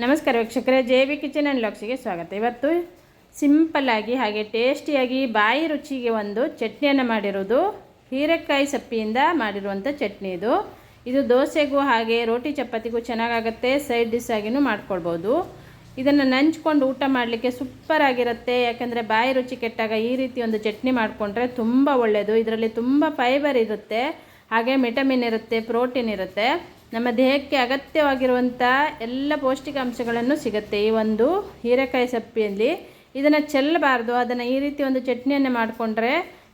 ನಮಸ್ಕಾರ ವೀಕ್ಷಕರೇ, J B kitchen and ಲಾಕ್ಸಿಗೆ ಸ್ವಾಗತ. ಇವತ್ತು ಸಿಂಪಲ್ಲಾಗಿ ಹಾಗೆ ಟೇಸ್ಟಿಯಾಗಿ ಬಾಯಿ ರುಚಿಗೆ ಒಂದು ಚಟ್ನಿಯನ್ನು ಮಾಡಿರೋದು. ಹೀರೆಕಾಯಿ ಸಪ್ಪಿಯಿಂದ ಮಾಡಿರುವಂಥ ಚಟ್ನಿ ಇದು. ಇದು ದೋಸೆಗೂ ಹಾಗೆ ರೋಟಿ ಚಪಾತಿಗೂ ಚೆನ್ನಾಗಾಗತ್ತೆ, ಸೈಡ್ ಡಿಶ್ ಆಗಿನೂ ಮಾಡ್ಕೊಳ್ಬೋದು. ಇದನ್ನು ನಂಚ್ಕೊಂಡು ಊಟ ಮಾಡಲಿಕ್ಕೆ ಸೂಪರ್ ಆಗಿರುತ್ತೆ. ಯಾಕಂದರೆ ಬಾಯಿ ರುಚಿ ಕೆಟ್ಟಾಗ ಈ ರೀತಿ ಒಂದು ಚಟ್ನಿ ಮಾಡಿಕೊಂಡ್ರೆ ತುಂಬ ಒಳ್ಳೆಯದು ಇದರಲ್ಲಿ ತುಂಬ ಫೈಬರ್ ಇರುತ್ತೆ. ಹಾಗೆ ವಿಟಮಿನ್ ಇರುತ್ತೆ ಪ್ರೋಟೀನ್ ಇರುತ್ತೆ. ನಮ್ಮ ದೇಹಕ್ಕೆ ಅಗತ್ಯವಾಗಿರುವಂಥ ಎಲ್ಲ ಪೌಷ್ಟಿಕಾಂಶಗಳನ್ನು ಸಿಗುತ್ತೆ ಈ ಒಂದು ಹೀರೆಕಾಯಿ ಸಪ್ಪಿಯಲ್ಲಿ ಇದನ್ನು ಚೆಲ್ಲಬಾರ್ದು. ಅದನ್ನು ಈ ರೀತಿ ಒಂದು ಚಟ್ನಿಯನ್ನು ಮಾಡಿಕೊಂಡ್ರೆ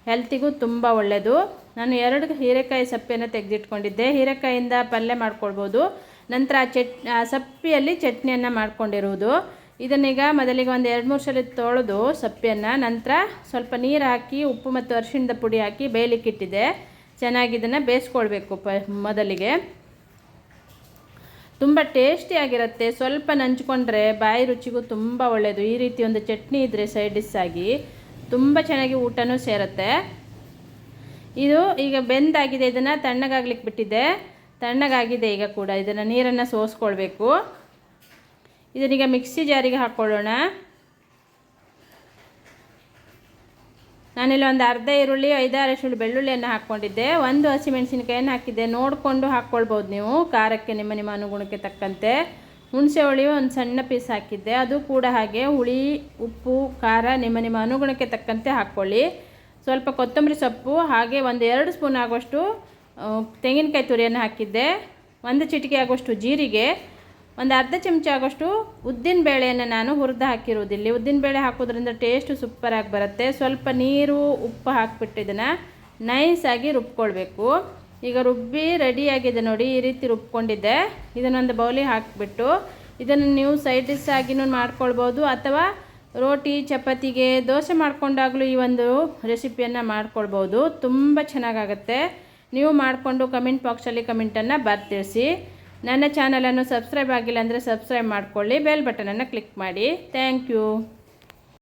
ಹೆಲ್ತಿಗೂ ತುಂಬ ಒಳ್ಳೆಯದು ನಾನು ಎರಡು ಹೀರೆಕಾಯಿ ಸಪ್ಪೆಯನ್ನು ತೆಗೆದಿಟ್ಕೊಂಡಿದ್ದೆ. ಹೀರೆಕಾಯಿಂದ ಪಲ್ಯ ಮಾಡ್ಕೊಳ್ಬೋದು. ನಂತರ ಆ ಚಟ್, ಆ ಸಪ್ಪಿಯಲ್ಲಿ ಚಟ್ನಿಯನ್ನು ಮಾಡ್ಕೊಂಡಿರುವುದು. ಇದನ್ನೀಗ ಮೊದಲಿಗೆ ಒಂದು ಎರಡು ಮೂರು ಸಲ ತೊಳೆದು ಸಪ್ಪಿಯನ್ನು, ನಂತರ ಸ್ವಲ್ಪ ನೀರು ಹಾಕಿ, ಉಪ್ಪು ಮತ್ತು ಅರಿಶಿಣದ ಪುಡಿ ಹಾಕಿ ಬೇಯಲಿಕ್ಕಿಟ್ಟಿದೆ. ಚೆನ್ನಾಗಿ ಇದನ್ನು ಬೇಯಿಸ್ಕೊಳ್ಬೇಕು ಪ, ಮೊದಲಿಗೆ. ತುಂಬ ಟೇಸ್ಟಿಯಾಗಿರುತ್ತೆ ಸ್ವಲ್ಪ ನಂಚ್ಕೊಂಡ್ರೆ ಬಾಯಿ ರುಚಿಗೂ ತುಂಬ ಒಳ್ಳೆಯದು ಈ ರೀತಿ ಒಂದು ಚಟ್ನಿ ಇದ್ದರೆ ಸೈಡ್ ಡಿಶ್ ಆಗಿ ತುಂಬ ಚೆನ್ನಾಗಿ ಊಟನೂ ಸೇರುತ್ತೆ. ಇದು ಈಗ ಬೆಂದಾಗಿದೆ. ಇದನ್ನು ತಣ್ಣಗಾಗ್ಲಿಕ್ಕೆ ಬಿಟ್ಟಿದೆ. ತಣ್ಣಗಾಗಿದೆ ಈಗ ಕೂಡ. ಇದನ್ನು ನೀರನ್ನು ಸೋಸ್ಕೊಳ್ಬೇಕು. ಇದನ್ನೀಗ ಮಿಕ್ಸಿ ಜಾರಿಗೆ ಹಾಕ್ಕೊಳ್ಳೋಣ ನಾನಿಲ್ಲಿ ಒಂದು ಅರ್ಧ ಈರುಳ್ಳಿ, ಐದಾರು ಸುಳ್ಳು ಬೆಳ್ಳುಳ್ಳಿಯನ್ನು ಹಾಕ್ಕೊಂಡಿದ್ದೆ. ಒಂದು ಹಸಿಮೆಣಸಿನ್ಕಾಯನ್ನು ಹಾಕಿದ್ದೆ. ನೋಡಿಕೊಂಡು ಹಾಕ್ಕೊಳ್ಬೋದು ನೀವು. ಖಾರಕ್ಕೆ ನಿಮ್ಮ ನಿಮ್ಮ ಅನುಗುಣಕ್ಕೆ ತಕ್ಕಂತೆ. ಹುಣಸೆ ಹುಳಿ ಒಂದು ಸಣ್ಣ ಪೀಸ್ ಹಾಕಿದ್ದೆ. ಅದು ಕೂಡ ಹಾಗೆ ಹುಳಿ, ಉಪ್ಪು, ಖಾರ ನಿಮ್ಮ ನಿಮ್ಮ ಅನುಗುಣಕ್ಕೆ ತಕ್ಕಂತೆ ಹಾಕ್ಕೊಳ್ಳಿ. ಸ್ವಲ್ಪ ಕೊತ್ತಂಬರಿ ಸೊಪ್ಪು, ಹಾಗೆ ಒಂದು ಎರಡು ಸ್ಪೂನ್ ಆಗುವಷ್ಟು ತೆಂಗಿನಕಾಯಿ ತುರಿಯನ್ನು ಹಾಕಿದ್ದೆ. ಒಂದು ಚಿಟಿಕೆ ಆಗುವಷ್ಟು ಜೀರಿಗೆ. ಒಂದು ಅರ್ಧ ಚಮಚ ಆಗೋಷ್ಟು ಉದ್ದಿನ ಬೇಳೆಯನ್ನು ನಾನು ಹುರಿದು ಹಾಕಿರೋದಿಲ್ಲ ಉದ್ದಿನ ಬೇಳೆ ಹಾಕೋದ್ರಿಂದ ಟೇಸ್ಟು ಸೂಪರಾಗಿ ಬರುತ್ತೆ. ಸ್ವಲ್ಪ ನೀರು, ಉಪ್ಪು ಹಾಕಿಬಿಟ್ಟು ಇದನ್ನು ನೈಸಾಗಿ ರುಬ್ಕೊಳ್ಬೇಕು. ಈಗ ರುಬ್ಬಿ ರೆಡಿಯಾಗಿದೆ ನೋಡಿ, ಈ ರೀತಿ ರುಬ್ಕೊಂಡಿದ್ದೆ. ಇದನ್ನೊಂದು ಬೌಲಿ ಹಾಕಿಬಿಟ್ಟು ಇದನ್ನು ನೀವು ಸೈಡ್ ಡಿಸ್ ಆಗಿನೂ ಮಾಡ್ಕೊಳ್ಬೋದು ಅಥವಾ ರೋಟಿ, ಚಪಾತಿಗೆ ದೋಸೆ ಮಾಡಿಕೊಂಡಾಗಲೂ ಈ ಒಂದು ರೆಸಿಪಿಯನ್ನು ಮಾಡ್ಕೊಳ್ಬೋದು. ತುಂಬ ಚೆನ್ನಾಗಾಗತ್ತೆ. ನೀವು ಮಾಡಿಕೊಂಡು ಕಮೆಂಟ್ ಬಾಕ್ಸಲ್ಲಿ ಕಮೆಂಟನ್ನು ಬರ್ತಿಳಿಸಿ ನನ್ನ ಚಾನಲನ್ನು ಸಬ್ಸ್ಕ್ರೈಬ್ ಆಗಿಲ್ಲ ಅಂದರೆ ಸಬ್ಸ್ಕ್ರೈಬ್ ಮಾಡ್ಕೊಳ್ಳಿ ಬೆಲ್ ಬಟನನ್ನು ಕ್ಲಿಕ್ ಮಾಡಿ. Thank you